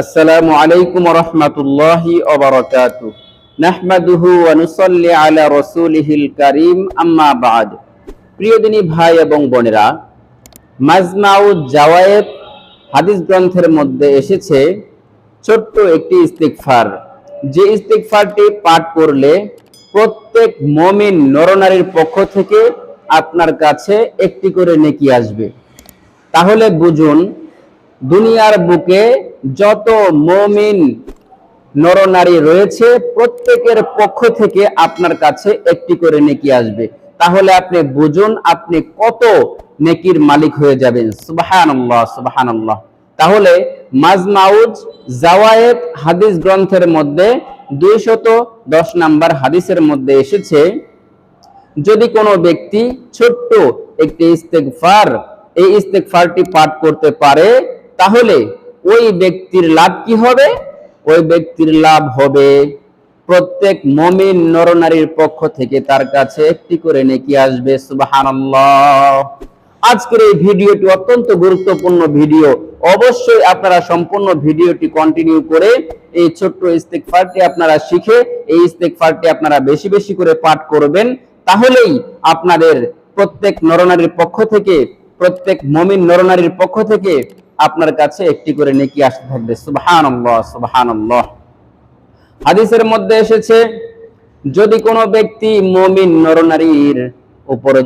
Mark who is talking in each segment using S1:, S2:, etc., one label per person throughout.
S1: আসসালামু আলাইকুম রহমতুল্লাহি ওবরাকাতু নাহমাদুহু ওয়া নুসাল্লি আলা রাসূলিহিল কারীম, আম্মা বাদ। প্রিয় দিনী ভাই এবং বোনেরা, মাজমাউদ জাওয়ায়েদ হাদিস গ্রন্থের মধ্যে এসেছে ছোট্ট একটি ইস্তিগফার। যে ইস্তিগফারটি পাঠ করলে প্রত্যেক মমিন নরনারীর পক্ষ থেকে আপনার কাছে একটি করে নেকি আসবে। তাহলে বুঝুন, দুনিয়ার বুকে যত মমিন নরনারী রয়েছে, প্রত্যেকের পক্ষ থেকে আপনার কাছে একটি করে নেকি আসবে। তাহলে আপনি বুঝুন, আপনি কত নেকির মালিক হয়ে যাবেন। সুবহানাল্লাহ সুবহানাল্লাহ। তাহলে মাজমাউজ, জাওয়ায়েদ হাদিস গ্রন্থের মধ্যে দুইশত দশ নাম্বার হাদিসের মধ্যে এসেছে, যদি কোনো ব্যক্তি ছোট্ট একটি ইস্তেগফার, এই ইস্তেগফারটি পাঠ করতে পারে, তাহলে ওই ব্যক্তির লাভ কি হবে? ওই ব্যক্তির লাভ হবে প্রত্যেক মমিন নরনারীর পক্ষ থেকে তার কাছে একটি করে নেকি আসবে আজকের এই ভিডিওটি অত্যন্ত গুরুত্বপূর্ণ ভিডিও। অবশ্যই আপনারা সম্পূর্ণ ভিডিওটি কন্টিনিউ করে এই ছোট্ট ইস্তেগফারটি আপনারা শিখে এই ইস্তেগফারটি আপনারা বেশি বেশি করে পাঠ করবেন। তাহলেই আপনাদের প্রত্যেক নরনারীর পক্ষ থেকে, প্রত্যেক মমিন নরনারীর পক্ষ থেকে আপনার কাছে একটি করে নেকি আসতে থাকবে। সুবহানাল্লাহ সুবহানাল্লাহ। হাদিসের মধ্যে এসেছে, যদি কোনো ব্যক্তি মমিন নরনারীর উপরে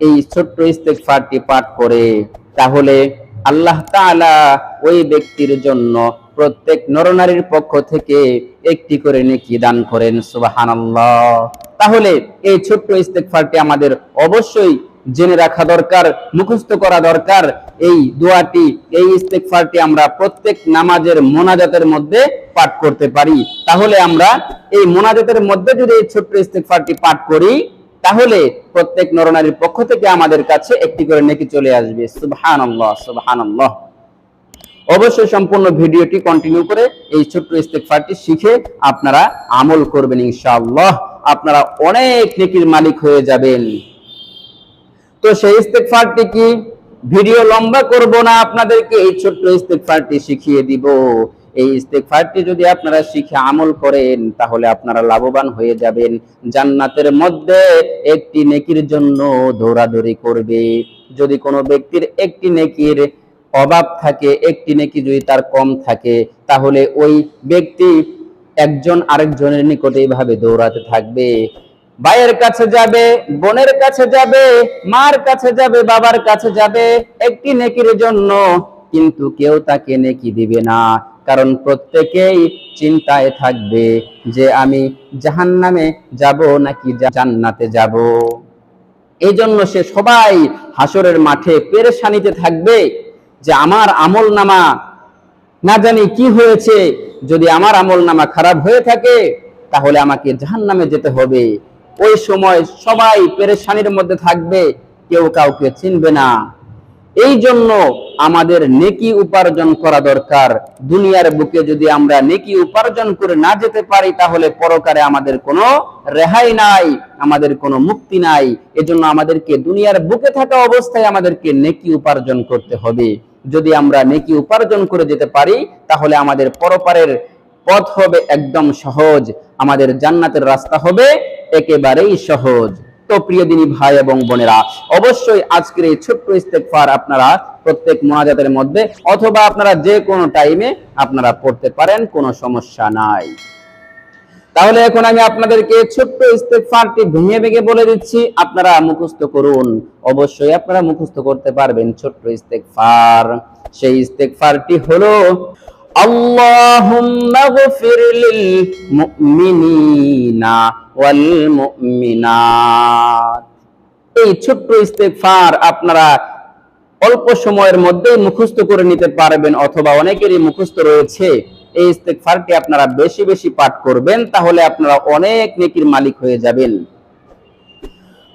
S1: এই ছোট্ট ইস্তেগফারটি পাঠ করে, তাহলে আল্লাহ তাআলা ওই ব্যক্তির জন্য প্রত্যেক নরনারীর পক্ষ থেকে একটি করে নেকি দান করেন। সুবহানাল্লাহ। তাহলে এই ছোট্ট ইস্তেগফারটি আমাদের অবশ্যই জেনে রাখা দরকার, মুখস্থ করা দরকার। এই দোয়াটি, এই ইস্তেগফারটি আমরা প্রত্যেক নামাজের মোনাজাতের মধ্যে পাঠ করতে পারি। তাহলে আমরা এই মোনাজাতের মধ্যে যদি এই ছোট্ট ইস্তেগফারটি পাঠ করি, তাহলে প্রত্যেক নরনারীর পক্ষ থেকে আমাদের কাছে একটি করে নেকি চলে আসবে। সুবহানাল্লাহ সুবহানাল্লাহ। অবশ্যই সম্পূর্ণ ভিডিওটি কন্টিনিউ করে এই ছোট্ট ইস্তেগফারটি শিখে আপনারা আমল করবেন ইনশাআল্লাহ। আপনারা অনেক নেকির মালিক হয়ে যাবেন। তো সেই ইস্তেগফারটি কি? ভিডিও লম্বা করব না, আপনাদেরকে এই ছোট্ট ইস্তেগফারটি শিখিয়ে দিব। এই ইস্তেগফারটি যদি আপনারা শিখে আমল করেন, তাহলে আপনারা লাভবান হয়ে যাবেন। জান্নাতের মধ্যে একটি নেকির জন্য দৌড়াদৌড়ি করবে। যদি কোনো ব্যক্তির একটি নেকির অভাব থাকে, একটি নেকি যদি তার কম থাকে, তাহলে ওই ব্যক্তি একজন আরেকজনের নিকটে এইভাবে দৌড়াতে থাকবে। ভাইয়ের কাছে যাবে, বোনের কাছে যাবে, মার কাছে যাবে, বাবার কাছে যাবে একটি নেকির জন্য। কিন্তু কেউ তাকে নেকি দিবে না। কারণ প্রত্যেকেই চিন্তায় থাকবে যে আমি জাহান্নামে যাব নাকি জান্নাতে যাব। এই জন্য সে সবাই হাসরের মাঠে পেরেশানিতে থাকবে যে আমার আমল নামা না জানি কি হয়েছে, যদি আমার আমল নামা খারাপ হয়ে থাকে, তাহলে আমাকে জাহান্নামে যেতে হবে। ওই সময় সবাই পেরেশানির মধ্যে থাকবে, কেউ কাউকে চিনবে না। এই জন্য আমাদের নেকি উপার্জন করা দরকার। দুনিয়ার বুকে যদি আমরা নেকি উপার্জন করে না যেতে পারি, তাহলে পরকারে আমাদের কোনো রেহাই নাই, আমাদের কোনো মুক্তি নাই। এজন্য আমাদেরকে দুনিয়ার বুকে থাকা অবস্থায় আমাদেরকে নেকি উপার্জন করতে হবে। যদি আমরা নেকি উপার্জন করে যেতে পারি, তাহলে আমাদের পরপারের পথ হবে একদম সহজ। আমাদের জান্নাতের রাস্তা হবে একেবারেই সহজ। তো প্রিয় দিনী ভাই এবং বোনেরা, অবশ্যই আজকের এই ছোট্ট ইস্তেগফার আপনারা প্রত্যেক মোনাজাতের মধ্যে অথবা আপনারা যে কোনো টাইমে আপনারা পড়তে পারেন, কোনো সমস্যা নাই। তাহলে এখন আমি আপনাদেরকে ছোট্ট ইস্তেগফারটি ভেঙে ভেঙে বলে দিচ্ছি, আপনারা মুখস্থ করুন। অবশ্যই আপনারা মুখস্থ করতে পারবেন ছোট্ট ইস্তেগফার। সেই ইস্তেগফারটি হলো اللهم اغفر للمؤمنين والمؤمنات এই ছোট্ট ইস্তেগফার আপনারা অল্প সময়ের মধ্যেই মুখস্থ করে নিতে পারবেন অথবা অনেকেরই মুখস্থ রয়েছে এই ইস্তেগফারটি আপনারা বেশি বেশি পাঠ করবেন তাহলে আপনারা অনেক নেকির মালিক হয়ে যাবেন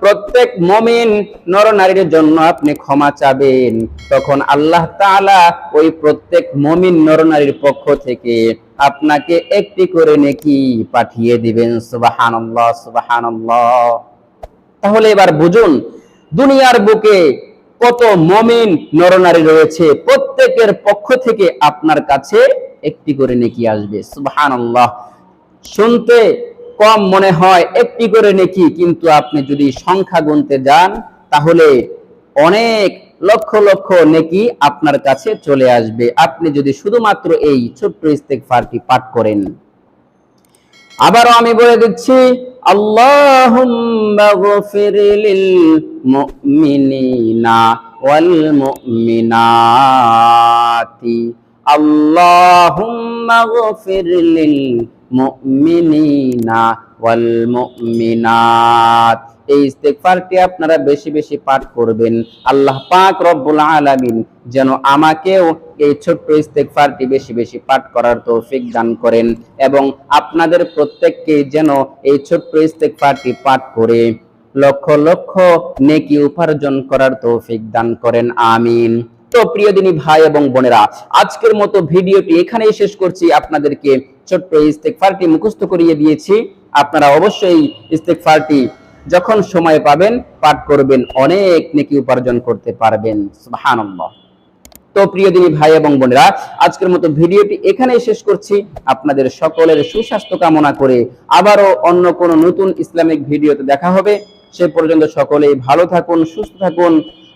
S1: প্রত্যেক মমিন নরনারীর জন্য আপনি ক্ষমা চাবেন। তখন আল্লাহ তাআলা ওই প্রত্যেক মমিন নরনারীর পক্ষ থেকে আপনাকে একটি করে নেকি পাঠিয়ে দিবেন। সুবহানাল্লাহ সুবহানাল্লাহ। তাহলে এবার বুঝুন, দুনিয়ার বুকে কত মমিন নরনারী রয়েছে, প্রত্যেকের পক্ষ থেকে আপনার কাছে একটি করে নেকি আসবে। সুবহানাল্লাহ। শুনতে কম মনে হয়, একটি করে নেকি, কিন্তু আপনি যদি সংখ্যা গুনতে যান, তাহলে অনেক লক্ষ লক্ষ নেকি আপনার কাছে চলে আসবে। আপনি যদি শুধুমাত্র এই ছোট্ট ইস্তেগফারটি পাঠ করেন। আবারও আমি বলে দিচ্ছি লিল মুমিনিনা ওয়াল মুমিনাত। এই ইস্তেগফারটি আপনারা বেশি বেশি পাঠ করবেন। আল্লাহ পাক রব্বুল আলামিন যেন আমাকেও এই ছোট্ট ইস্তেগফারটি বেশি বেশি পাঠ করার তৌফিক দান করেন এবং আপনাদের প্রত্যেককে যেন এই ছোট্ট ইস্তেগফারটি পাঠ করে লক্ষ লক্ষ নেকি উপার্জন করার তৌফিক দান করেন। আমিন। প্রিয় দিনী ভাই এবং বোনেরা, আজকের মতো ভিডিওটি এখানেই শেষ করছি। আপনাদেরকে ছোট্ট ইস্তেগফারটি মুখস্থ করিয়ে দিয়েছি। আপনারা অবশ্যই ইস্তেগফারটি যখন সময় পাবেন, পাঠ করবেন, অনেক নেকি উপার্জন করতে পারবেন। সুবহানাল্লাহ। তো প্রিয় দিনী ভাই এবং বোনেরা, আজকের মতো ভিডিওটি এখানেই শেষ করছি। আপনাদের সকলের সুস্বাস্থ্য কামনা করে আবারও অন্য কোনো নতুন ইসলামিক ভিডিওতে দেখা হবে। সে পর্যন্ত সকলেই ভালো থাকুন, সুস্থ থাকুন।